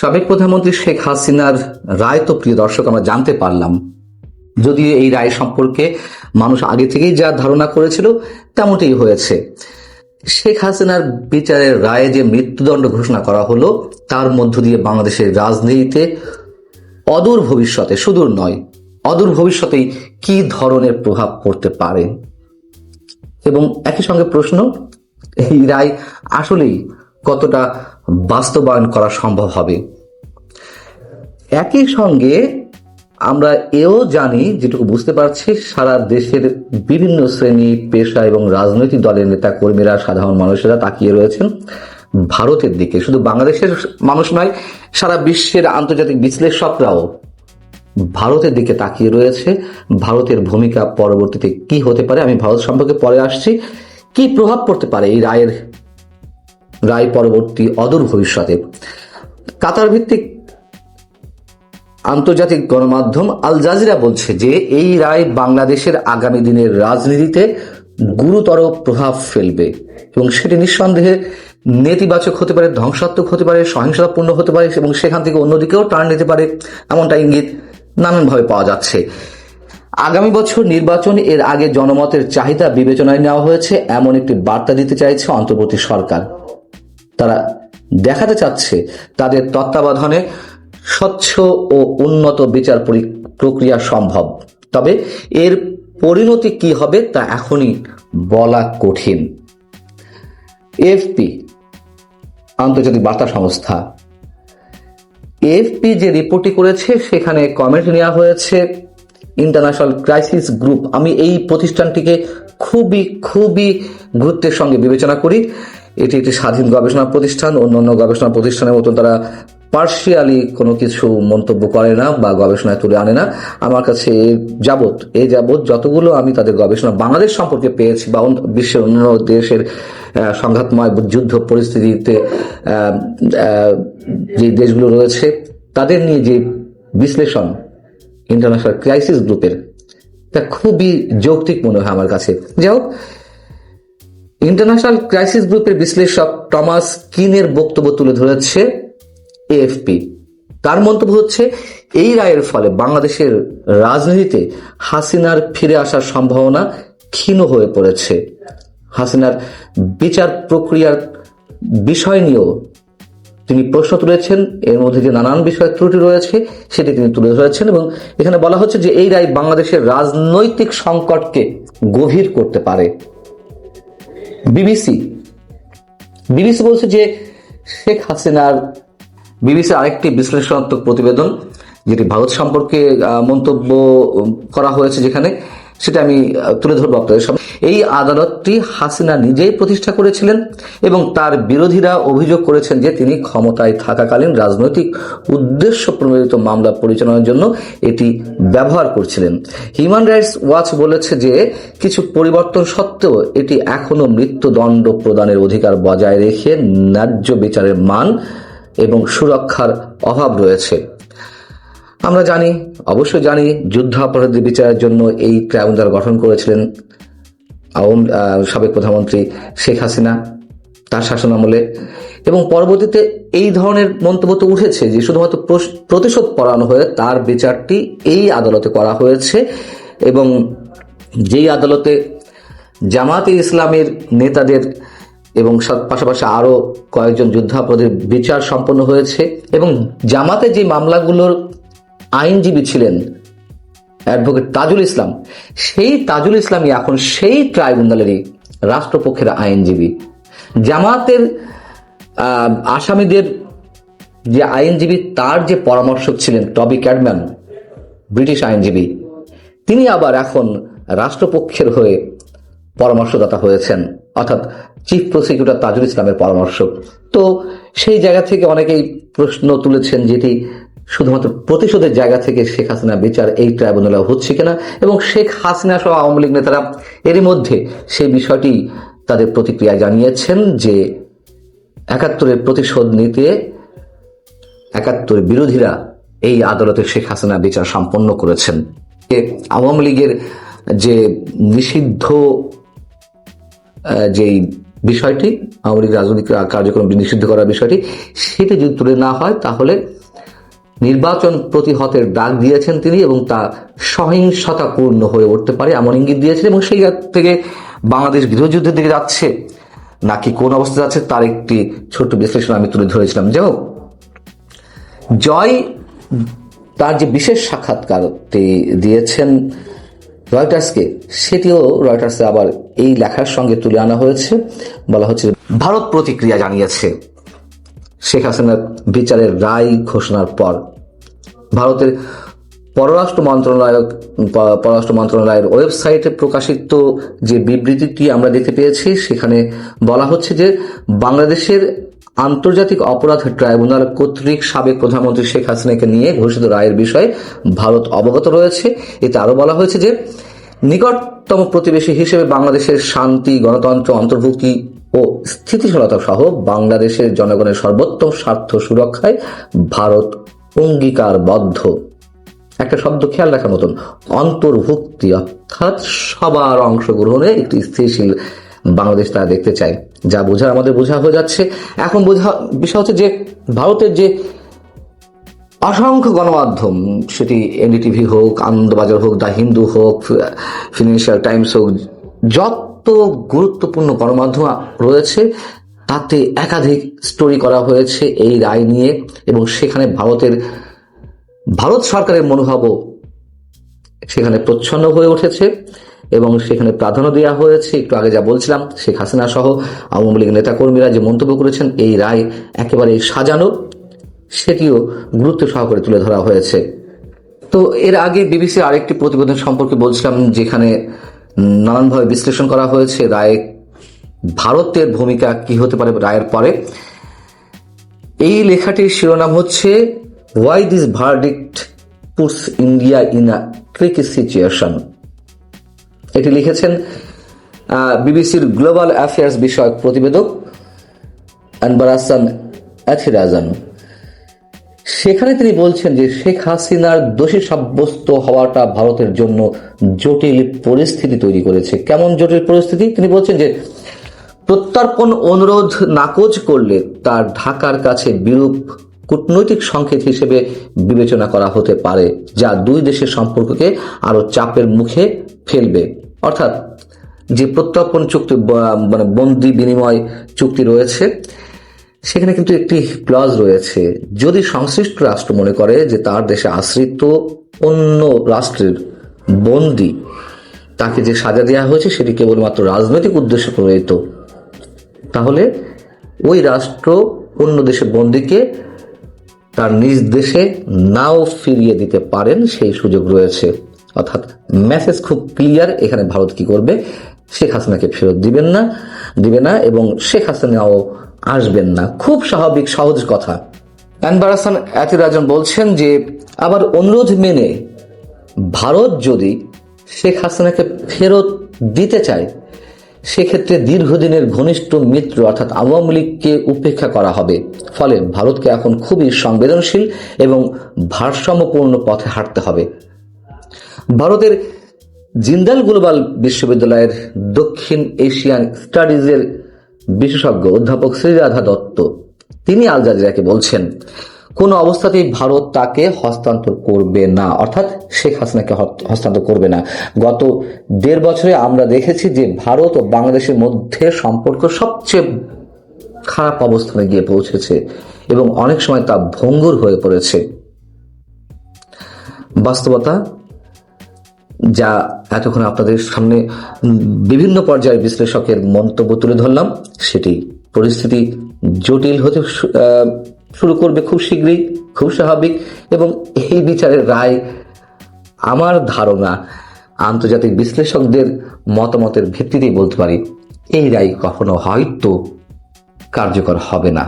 সাবেক প্রধানমন্ত্রী শেখ হাসিনার রায় তো প্রিয় দর্শক, আমরা জানতে পারলাম। যদিও এই রায় সম্পর্কে মানুষ আগে থেকেই যা ধারণা করেছিল তেমনটাই হয়েছে। শেখ হাসিনার বিচারের রায়ে যে মৃত্যুদণ্ড ঘোষণা করা হলো, তার মধ্য দিয়ে বাংলাদেশের রাজনীতিতে অদূর ভবিষ্যতে, সুদূর নয়, অদূর ভবিষ্যতেই কি ধরনের প্রভাব পড়তে পারে? এবং একই সঙ্গে প্রশ্ন, এই রায় আসলেই কতটা বাস্তবায়ন করা সম্ভব হবে। একই সঙ্গে আমরা এও জানি, যেটুকু বুঝতে পারছি, সারা দেশের বিভিন্ন শ্রেণি, পেশা এবং রাজনৈতিক দলের নেতা কর্মীরা সাধারণ মানুষেরা তাকিয়ে রয়েছেন ভারতের দিকে। শুধু বাংলাদেশের মানুষ নয়, সারা বিশ্বের আন্তর্জাতিক বিশ্লেষকরাও ভারতের দিকে তাকিয়ে রয়েছে। ভারতের ভূমিকা পরবর্তীতে কি হতে পারে, আমি ভারত সম্পর্কে পরে আসছি। কি প্রভাব পড়তে পারে এই রায়ের রায় পরবর্তী অদূর ভবিষ্যতে। কাতার ভিত্তিক আন্তর্জাতিক গণমাধ্যম আল জাজিরা বলছে যে, এই রায় বাংলাদেশের আগামী দিনের রাজনীতিতে গুরুতর প্রভাব ফেলবে এবং সেটি নিঃসন্দেহে নেতিবাচক হতে পারে, ধ্বংসাত্মক হতে পারে, সহিংসতাপূর্ণ হতে পারে এবং সেখান থেকে অন্যদিকেও টার্ন নিতে পারে এমনটা ইঙ্গিত নানানভাবে পাওয়া যাচ্ছে। আগামী বছর নির্বাচন এর আগে জনমতের চাহিদা বিবেচনায় নেওয়া হয়েছে, এমন একটি বার্তা দিতে চাইছে অন্তর্বর্তী সরকার। তারা দেখাতে চাচ্ছে তাদের তত্ত্বাবধানে স্বচ্ছ ও উন্নত বিচার পরি- প্রক্রিয়া সম্ভব। তবে এর পরিণতি কি হবে তা এখনই বলা কঠিন। এফপি, আন্তর্জাতিক বার্তা সংস্থা। এফপি যে রিপোর্টটি করেছে, সেখানে কমেন্ট নেওয়া হয়েছে, ইন্টারন্যাশনাল ক্রাইসিস গ্রুপ। আমি এই প্রতিষ্ঠানটিকে খুবই খুবই গুরুত্বের সঙ্গে বিবেচনা করি। এটি একটি স্বাধীন গবেষণা প্রতিষ্ঠান। অন্যান্য গবেষণা প্রতিষ্ঠানের মতন তারা পার্শিয়ালি কোনো কিছু মন্তব্য করে না বা গবেষণায় তুলে আনে না। আমার কাছে যাবৎ, এ যাবৎ যতগুলো আমি তাদের গবেষণা বাংলাদেশ সম্পর্কে পেয়েছি বা বিশ্বের অন্য দেশের সংঘাতময় যুদ্ধ পরিস্থিতিতে যে দেশগুলো রয়েছে, তাদের নিয়ে যে বিশ্লেষণ ইন্টারন্যাশনাল ক্রাইসিস গ্রুপের তা খুবই যৌক্তিক মনে হয় আমার কাছে। যাই হোক ইন্টারন্যাশনাল ক্রাইসিস গ্রুপের বিশ্লেষক টমাস কিনের বক্তব্য তুলে ধরেছে এএফপি। তার মন্তব্য হচ্ছে, এই রায়ের ফলে বাংলাদেশের রাজনীতিতে হাসিনার ফিরে আসার সম্ভাবনা ক্ষীণ হয়ে পড়েছে। হাসিনার বিচার প্রক্রিয়ার বিষয় নিয়েও তিনি প্রশ্ন তুলেছেন, এর মধ্যে যে নানান বিষয় ত্রুটি রয়েছে সেটি তিনি তুলে ধরেছেন এবং এখানে বলা হচ্ছে যে এই রায় বাংলাদেশের রাজনৈতিক সংকটকে গভীর করতে পারে। বিবিসি। বিবিসি বলছে যে শেখ হাসিনার বিবিসির আরেকটি বিশ্লেষণাত্মক প্রতিবেদন, যেটি ভারত সম্পর্কে মন্তব্য করা হয়েছে যেখানে সেটা আমি তুলে ধরবো আপনাদের সামনে। এই আদালতটি হাসিনা নিজেই প্রতিষ্ঠা করেছিলেন এবং তার বিরোধীরা অভিযোগ করেছেন যে তিনি ক্ষমতায় থাকাকালীন রাজনৈতিক উদ্দেশ্য প্রণোদিত মামলা পরিচালনার জন্য এটি ব্যবহার করছিলেন। হিউম্যান রাইটস ওয়াচ বলেছে যে কিছু পরিবর্তন সত্ত্বেও এটি এখনও মৃত্যুদণ্ড প্রদানের অধিকার বজায় রেখে ন্যায্য বিচারের মান এবং সুরক্ষার অভাব রয়েছে। আমরা জানি, অবশ্যই জানি, যুদ্ধাপরাধী বিচারের জন্য এই ট্রাইব্যুনাল গঠন করেছিলেন আওয়াম সাবেক প্রধানমন্ত্রী শেখ হাসিনা তার শাসনামলে এবং পরবর্তীতে এই ধরনের মন্তব্য তো উঠেছে যে শুধুমাত্র প্রতিশোধ পড়ানো হয়ে তার বিচারটি এই আদালতে করা হয়েছে এবং যেই আদালতে জামাতে ইসলামের নেতাদের এবং পাশাপাশি আরও কয়েকজন যুদ্ধাপরাধীর বিচার সম্পন্ন হয়েছে এবং জামাতে যে মামলাগুলোর আইনজীবী ছিলেন অ্যাডভোকেট তাজুল ইসলাম। সেই তাজুল ইসলামই এখন সেই ট্রাইব্যুনালেরই রাষ্ট্রপক্ষের আইনজীবী। জামাতের আসামিদের যে আইনজীবী, তার যে পরামর্শক ছিলেন টবি ক্যাডম্যান, ব্রিটিশ আইনজীবী, তিনি আবার এখন রাষ্ট্রপক্ষের হয়ে পরামর্শদাতা হয়েছেন। অর্থাৎ চিফ প্রসিকিউটর তাজুল ইসলামের পরামর্শক। তো সেই জায়গা থেকে অনেকেই প্রশ্ন তুলেছেন যেটি শুধুমাত্র প্রতিশোধের জায়গা থেকে শেখ হাসিনা বিচার এই ট্রাইব্যুনালে হচ্ছে কিনা এবং শেখ হাসিনা সহ আওয়ামী লীগ নেতারা এরই মধ্যে সেই বিষয়টি তাদের প্রতিক্রিয়া জানিয়েছেন যে একাত্তরের প্রতিশোধ নিতে একাত্তর বিরোধীরা এই আদালতে শেখ হাসিনা বিচার সম্পন্ন করেছেন। আওয়ামী লীগের যে নিষিদ্ধ যেই বিষয়টি, আওয়ামী লীগ রাজনৈতিক কার্যক্রম নিষিদ্ধ করার বিষয়টি, সেটি যদি তুলে না হয়, তাহলে নির্বাচন প্রতিহতের ডাক দিয়েছেন তিনি এবং তা সহিংসতাপূর্ণ হয়ে উঠতে পারে এমন ইঙ্গিত দিয়েছেন এবং সেই থেকে বাংলাদেশ গৃহযুদ্ধের দিকে যাচ্ছে। নাকি কোন অবস্থা যাচ্ছে তার একটি ছোট্ট বিশ্লেষণ আমি তুলে ধরেছিলাম। যাই হোক, জয় তার যে বিশেষ সাক্ষাৎকারটি দিয়েছেন রয়টার্সকে, সেটিও রয়টার্সে আবার এই লেখার সঙ্গে তুলে আনা হয়েছে। বলা হচ্ছে, ভারত প্রতিক্রিয়া জানিয়েছে। শেখ হাসিনার বিচারের রায় ঘোষণার পর ভারতের পররাষ্ট্র মন্ত্রণালয় পররাষ্ট্র মন্ত্রণালয়ের ওয়েবসাইটে প্রকাশিত যে বিবৃতিটি আমরা দেখতে পেয়েছি, সেখানে বলা হচ্ছে যে বাংলাদেশের আন্তর্জাতিক অপরাধ ট্রাইব্যুনাল কর্তৃক সাবেক প্রধানমন্ত্রী শেখ হাসিনাকে নিয়ে ঘোষিত রায়ের বিষয়ে ভারত অবগত রয়েছে। এতে আরও বলা হয়েছে যে নিকটতম প্রতিবেশী হিসেবে বাংলাদেশের শান্তি, গণতন্ত্র, অন্তর্ভুক্তি ও স্থিতিশীলতা সহ বাংলাদেশের জনগণের সর্বোত্তম স্বার্থ সুরক্ষায় ভারত অঙ্গীকারবদ্ধ। একটা শব্দ খেয়াল রাখার মতন, অন্তর্ভুক্তি, অর্থাৎ সবার অংশগ্রহণে একটি স্থিতিশীল বাংলাদেশ তারা দেখতে চায়। যা বোঝা আমাদের বোঝা হয়ে যাচ্ছে। এখন বোঝা, বিষয় হচ্ছে যে ভারতের যে অসংখ্য গণমাধ্যম, সেটি এনডিটিভি হোক, আনন্দবাজার হোক, দ্য হিন্দু হোক, ফিনান্সিয়াল টাইমস হোক, যত গুরুত্বপূর্ণ গণমাধ্যম রয়েছে, তাতে একাধিক স্টোরি করা হয়েছে এই রায় নিয়ে এবং সেখানে ভারতের, ভারত সরকারের মনোভাবও সেখানে প্রচ্ছন্ন হয়ে উঠেছে এবং সেখানে প্রাধান্য দেওয়া হয়েছে। একটু আগে যা বলছিলাম, শেখ হাসিনা সহ আওয়ামী লীগ নেতাকর্মীরা যে মন্তব্য করেছেন, এই রায় একেবারে সাজানো, সেটিও গুরুত্ব সহকারে তুলে ধরা হয়েছে। তো এর আগে বিবিসির আরেকটি প্রতিবেদন সম্পর্কে বলছিলাম, যেখানে নানানভাবে বিশ্লেষণ করা হয়েছে। রায়, ভারতের ভূমিকা কি হতে পারে রায়ের পরে? এই লেখাটির শিরোনাম হচ্ছে why this verdict puts India in a tricky situation এটি লিখেছেন বিবিসির গ্লোবাল অ্যাফেয়ার্স বিষয়ক প্রতিবেদক আনবারাসান অ্যাথিরাজান সেখানে তিনি বলছেন যে শেখ হাসিনার দোষী সাব্যস্ত হওয়াটা ভারতের জন্য জটিল পরিস্থিতি তৈরি করেছে। কেমন জটিল পরিস্থিতি? তিনি বলছেন যে প্রত্যর্পণ অনুরোধ নাকচ করলে তার ঢাকার কাছে বিরূপ কূটনৈতিক সংকেত হিসেবে বিবেচনা করা হতে পারে, যা দুই দেশের সম্পর্ককে আরও চাপের মুখে ফেলবে। অর্থাৎ যে প্রত্যর্পণ চুক্তি মানে বন্দি বিনিময় চুক্তি রয়েছে সেখানে কিন্তু একটি ক্লজ রয়েছে। যদি সংশ্লিষ্ট রাষ্ট্র মনে করে যে তার দেশে আশ্রিত অন্য রাষ্ট্রের বন্দি তাকে যে সাজা দেওয়া হয়েছে সেটি কেবলমাত্র রাজনৈতিক উদ্দেশ্যে প্রণীত, তাহলে ওই রাষ্ট্র অন্য দেশের বন্দিকে তার নিজ দেশে নাও ফিরিয়ে দিতে পারেন সেই সুযোগ রয়েছে। অর্থাৎ মেসেজ খুব ক্লিয়ার, এখানে ভারত কি করবে? শেখ হাসিনাকে ফেরত দিবেন না, দিবে না এবং শেখ হাসিনাও আসবেন না। খুব স্বাভাবিক, সহজ কথা। অ্যানবারাসান অ্যাথিরাজন বলছেন যে, আবার অনুরোধ মেনে ভারত যদি শেখ হাসিনাকে ফেরত দিতে চায়, সেক্ষেত্রে দীর্ঘদিনের ঘনিষ্ঠ মিত্র অর্থাৎ আওয়ামী লীগকে উপেক্ষা করা হবে। ফলে ভারতকে এখন খুবই সংবেদনশীল এবং ভারসাম্যপূর্ণ পথে হাঁটতে হবে। ভারতের জিন্দাল গ্লোবাল বিশ্ববিদ্যালয়ের দক্ষিণ এশিয়ান স্টাডিজের বিশেষজ্ঞ অধ্যাপক শ্রীরাধা দত্ত। তিনি আল জাজিরাকে বলছেন, কোন অবস্থাতেই ভারত তাকে হস্তান্তর করবে না। অর্থাৎ শেখ হাসিনাকে হস্তান্তর করবে না। গত দেড় বছরে আমরা দেখেছি যে ভারত ও বাংলাদেশের মধ্যে সম্পর্ক সবচেয়ে খারাপ অবস্থানে গিয়ে পৌঁছেছে এবং অনেক সময় তা ভঙ্গুর হয়ে পড়েছে। বাস্তবতা যা এতক্ষণ আপনাদের সামনে বিভিন্ন পর্যায়ের বিশ্লেষকের মন্তব্য তুলে ধরলাম, সেটি পরিস্থিতি জটিল হতে শুরু করবে খুব শীঘ্রই, খুব স্বাভাবিক, এবং এই বিচারের রায় আমার ধারণা আন্তর্জাতিক বিশ্লেষকদের মতামতের ভিত্তিতেই বলতে পারি, এই রায় কখনো হয়তো কার্যকর হবে না।